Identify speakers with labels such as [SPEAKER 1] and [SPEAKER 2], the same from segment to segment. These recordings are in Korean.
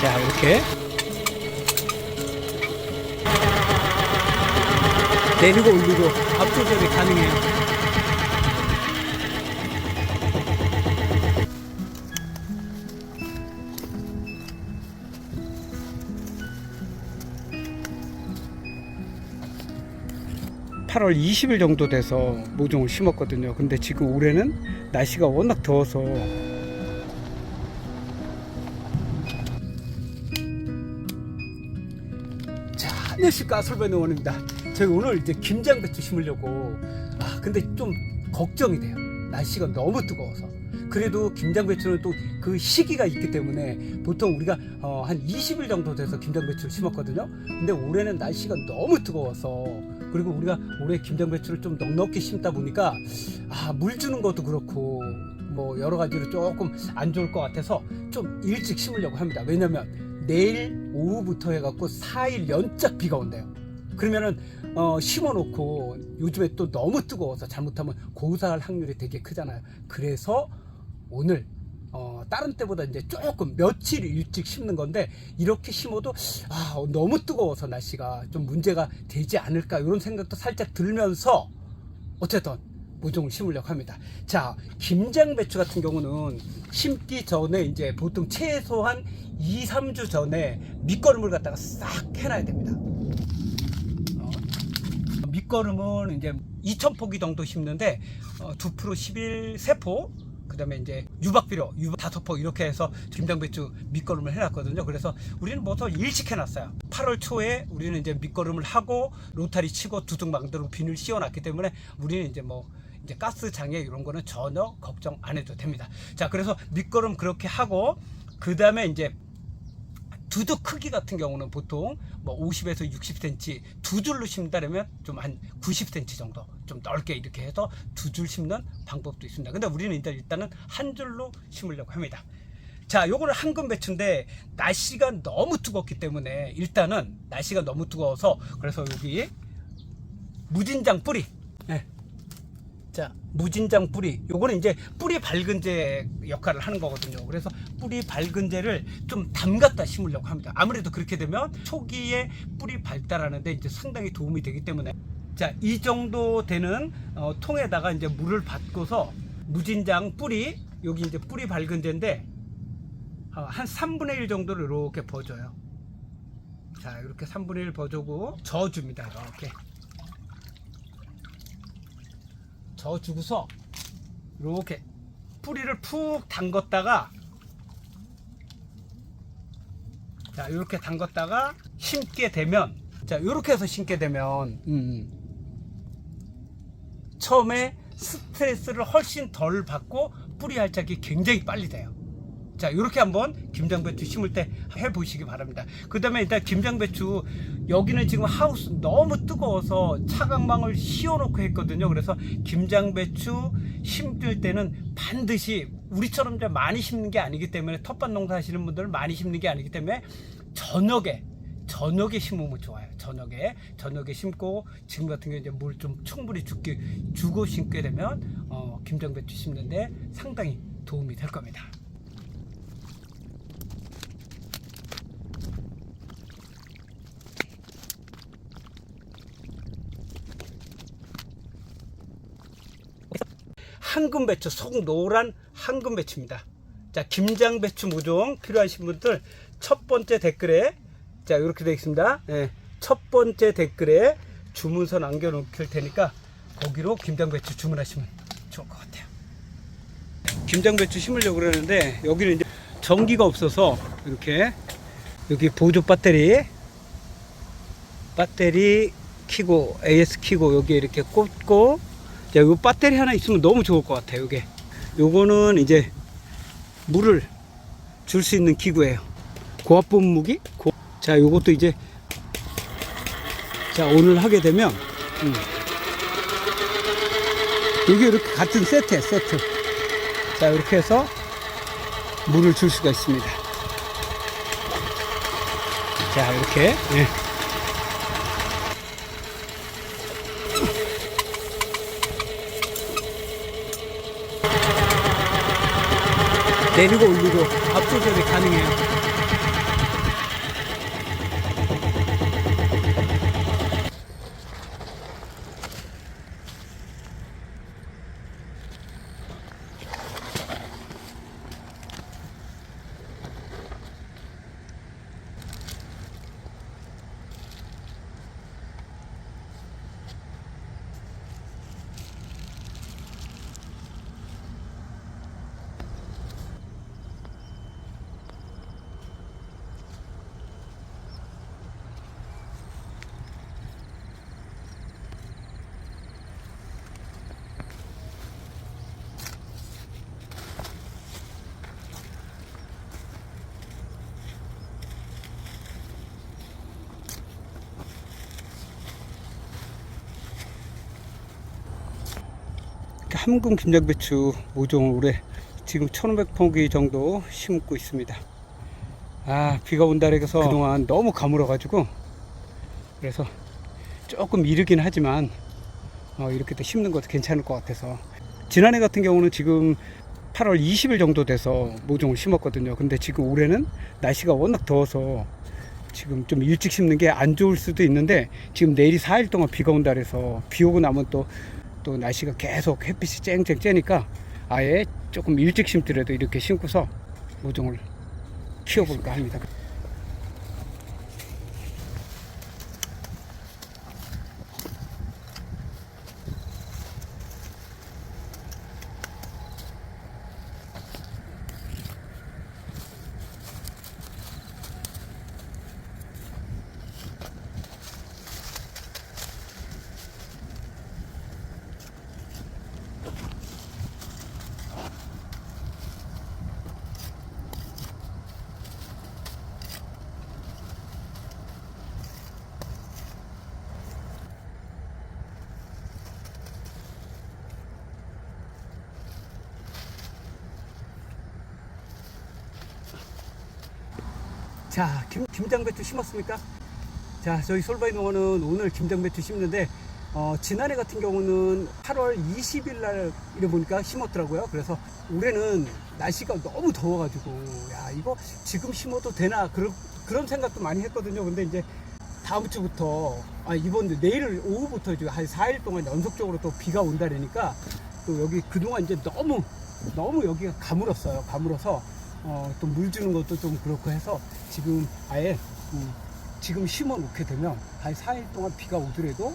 [SPEAKER 1] 자, 이렇게. 내리고 올리고 압조절이 가능해요. (8월 20일) 정도 돼서 모종을 심었거든요 근데 지금 올해는 날씨가 워낙 더워서 자, 안녕하십니까 설배농원입니다. 저희 오늘 이제 김장 배추 심으려고 아 근데 좀 걱정이 돼요. 날씨가 너무 뜨거워서. 그래도 김장 배추는 또 그 시기가 있기 때문에 보통 우리가 어, 한 20일 정도 돼서 김장 배추를 심었거든요. 근데 올해는 날씨가 너무 뜨거워서 그리고 우리가 올해 김장 배추를 좀 넉넉히 심다 보니까 아 물 주는 것도 그렇고 뭐 여러 가지로 조금 안 좋을 것 같아서 좀 일찍 심으려고 합니다. 왜냐면 내일 오후부터 해갖고 4일 연짝 비가 온대요. 그러면은 어, 심어놓고 요즘에 또 너무 뜨거워서 잘못하면 고사할 확률이 되게 크잖아요. 그래서 오늘 어, 다른 때보다 이제 조금 며칠 일찍 심는 건데 이렇게 심어도 아, 너무 뜨거워서 날씨가 좀 문제가 되지 않을까 이런 생각도 살짝 들면서 어쨌든 모종을 심으려고 합니다. 자, 김장 배추 같은 경우는 심기 전에 이제 보통 최소한 2, 3주 전에 밑거름을 갖다가 싹 해놔야 됩니다. 어, 밑거름은 이제 2,000포기 정도 심는데 어, 2% 11 세포 그다음에 이제 유박비료 유박 다섯 포 이렇게 해서 김장배추 밑거름을 해놨거든요. 그래서 우리는 뭐더 일찍 해놨어요. 8월 초에 우리는 이제 밑거름을 하고 로타리 치고 두둑망두둑 비늘 씌워놨기 때문에 우리는 이제 뭐 이제 가스 장애 이런 거는 전혀 걱정 안 해도 됩니다. 자 그래서 밑거름 그렇게 하고 그 다음에 이제 두둑 크기 같은 경우는 보통 뭐 50에서 60cm 두 줄로 심다면 좀 한 90cm 정도 좀 넓게 이렇게 해서 두 줄 심는 방법도 있습니다. 근데 우리는 일단 일단은 한 줄로 심으려고 합니다. 자, 요거는 황금 배추인데 날씨가 너무 뜨겁기 때문에 일단은 날씨가 너무 뜨거워서 그래서 여기 무진장 뿌리. 네. 자, 무진장 뿌리. 요거는 이제 뿌리 밝은제 역할을 하는 거거든요. 그래서 뿌리 밝은제를 좀 담갔다 심으려고 합니다. 아무래도 그렇게 되면 초기에 뿌리 발달하는데 이제 상당히 도움이 되기 때문에 자, 이 정도 되는 어, 통에다가 이제 물을 받고서 무진장 뿌리 여기 이제 뿌리 밝은제인데 어, 한 3분의 1 정도를 이렇게 버줘요. 자, 이렇게 3분의 1 버주고 저어줍니다. 이렇게. 저어주고서 이렇게 뿌리를 푹 담궜다가 자 이렇게 담궜다가 심게 되면 자 이렇게 해서 심게 되면 음, 처음에 스트레스를 훨씬 덜 받고 뿌리 활착이 굉장히 빨리 돼요. 자, 이렇게 한번 김장배추 심을 때 해보시기 바랍니다. 그 다음에 일단 김장배추, 여기는 지금 하우스 너무 뜨거워서 차광망을 씌워놓고 했거든요. 그래서 김장배추 심을 때는 반드시 우리처럼 많이 심는 게 아니기 때문에 텃밭 농사 하시는 분들은 많이 심는 게 아니기 때문에 저녁에 저녁에 심으면 좋아요. 저녁에 저녁에 심고 지금 같은 경우 이제 물 좀 충분히 주게 주고 심게 되면 어, 김장배추 심는데 상당히 도움이 될 겁니다. 황금 배추 속 노란 황금 배추입니다. 자 김장 배추 모종 필요하신 분들 첫 번째 댓글에 자 이렇게 되어 있습니다. 예, 첫 번째 댓글에 주문서 남겨 놓을 테니까 거기로 김장 배추 주문하시면 좋을 것 같아요. 김장 배추 심으려고 그러는데 여기는 이제 전기가 없어서 이렇게 여기 보조 배터리 배터리 키고 AS 키고 여기 이렇게 꽂고 자, 요 배터리 하나 있으면 너무 좋을 것 같아요. 요게 요거는 이제 물을 줄 수 있는 기구예요. 고압 분 무기. 고... 자, 요것도 이제 자 오늘 하게 되면 음. 이게 이렇게 같은 세트에 세트. 자 이렇게 해서 물을 줄 수가 있습니다. 자 이렇게. 예. 내리고 올리고 앞조절이 가능해요. 함금 김장배추 모종을 올해 지금 1500포기 정도 심고 있습니다. 아, 비가 온다 그래서 그동안 너무 가물어가지고 그래서 조금 이르긴 하지만 어, 이렇게 또 심는 것도 괜찮을 것 같아서 지난해 같은 경우는 지금 8월 20일 정도 돼서 모종을 심었거든요. 근데 지금 올해는 날씨가 워낙 더워서 지금 좀 일찍 심는 게 안 좋을 수도 있는데 지금 내일이 4일 동안 비가 온다 그래서 비 오고 나면 또 또 날씨가 계속 햇빛이 쨍쨍 쬐니까 아예 조금 일찍 심더라도 이렇게 심고서 모종을 키워볼까 합니다. 자, 김, 김장배추 심었습니까? 자, 저희 솔바이 농원은 오늘 김장배추 심는데, 어, 지난해 같은 경우는 8월 20일 날 이래 보니까 심었더라고요. 그래서 올해는 날씨가 너무 더워가지고, 야, 이거 지금 심어도 되나? 그런, 그런 생각도 많이 했거든요. 근데 이제 다음 주부터, 아, 이번, 내일 오후부터 이제 한 4일 동안 연속적으로 또 비가 온다니까, 또 여기 그동안 이제 너무, 너무 여기가 가물었어요. 가물어서, 어, 또 물 주는 것도 좀 그렇고 해서 지금 아예 음, 지금 심어 놓게 되면 한 4일 동안 비가 오더라도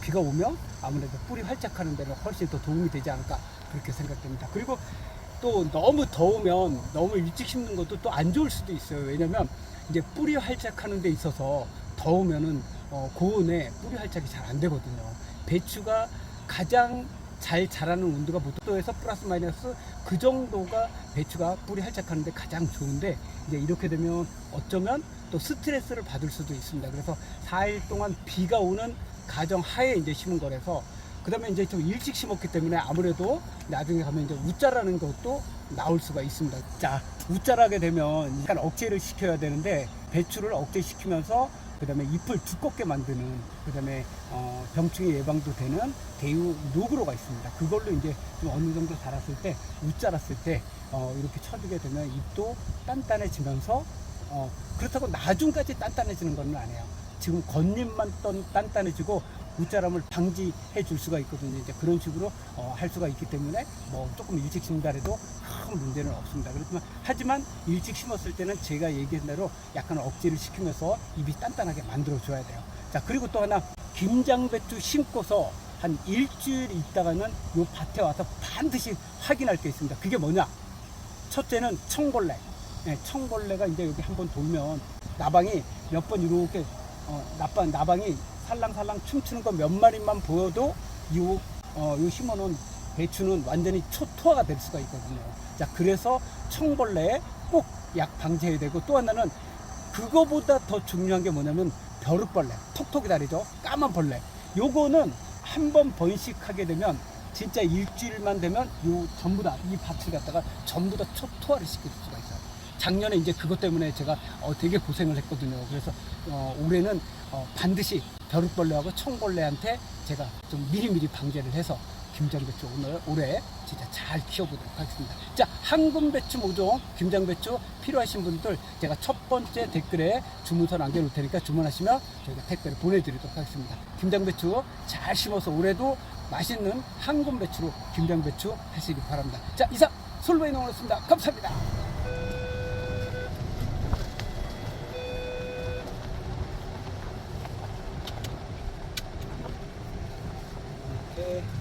[SPEAKER 1] 비가 오면 아무래도 뿌리 활짝하는 데는 훨씬 더 도움이 되지 않을까 그렇게 생각됩니다. 그리고 또 너무 더우면 너무 일찍 심는 것도 또 안 좋을 수도 있어요. 왜냐면 이제 뿌리 활짝하는 데 있어서 더우면은 어, 고온에 뿌리 활짝이 잘 안 되거든요. 배추가 가장 잘 자라는 온도가 보통에서 플러스 마이너스 그 정도가 배추가 뿌리 활짝하는데 가장 좋은데 이제 이렇게 되면 어쩌면 또 스트레스를 받을 수도 있습니다. 그래서 4일 동안 비가 오는 가정 하에 이제 심은 거라서 그다음에 이제 좀 일찍 심었기 때문에 아무래도 나중에 가면 이제 웃자라는 것도 나올 수가 있습니다. 자, 웃자라게 되면 약간 억제를 시켜야 되는데 배추를 억제시키면서 그다음에 잎을 두껍게 만드는 그다음에 어, 병충해 예방도 되는 대유 노그로가 있습니다. 그걸로 이제 좀 어느 정도 자랐을 때 웃자랐을 때 어, 이렇게 쳐주게 되면 잎도 단단해지면서 어, 그렇다고 나중까지 단단해지는 건 아니에요. 지금 겉잎만 떤- 단단해지고 웃자람을 방지해 줄 수가 있거든요. 이제 그런 식으로 어, 할 수가 있기 때문에 뭐 조금 일찍 심다 해도 큰 문제는 없습니다. 그렇지만 하지만 일찍 심었을 때는 제가 얘기한 대로 약간 억제를 시키면서 잎이 단단하게 만들어 줘야 돼요. 자 그리고 또 하나 김장배추 심고서 한 일주일 있다가는 요 밭에 와서 반드시 확인할 게 있습니다. 그게 뭐냐? 첫째는 청벌레. 네, 청벌레가 이제 여기 한번 돌면 나방이 몇 번 이렇게 어, 나방 나방이 살랑살랑 춤추는 거 몇 마리만 보여도 요, 어, 요 심어놓은 배추는 완전히 초토화가 될 수가 있거든요. 자, 그래서 청벌레에 꼭 약 방지해야 되고 또 하나는 그거보다 더 중요한 게 뭐냐면 벼룩벌레, 톡톡이 다리죠. 까만 벌레. 요거는 한 번 번식하게 되면 진짜 일주일만 되면 요 전부 다 이 밭을 갖다가 전부 다 초토화를 시킬 수가. 작년에 이제 그것 때문에 제가 어, 되게 고생을 했거든요. 그래서 어, 올해는 어, 반드시 벼룩벌레하고 청벌레한테 제가 좀 미리미리 방제를 해서 김장배추 오늘 올해 진짜 잘 키워보도록 하겠습니다. 자, 한금 배추 모종 김장배추 필요하신 분들 제가 첫 번째 댓글에 주문서 남겨놓을 테니까 주문하시면 저희가 택배를 보내드리도록 하겠습니다. 김장배추 잘 심어서 올해도 맛있는 한금 배추로 김장배추 하시기 바랍니다. 자, 이상 솔로의 농원이었습니다. 감사합니다. 이렇게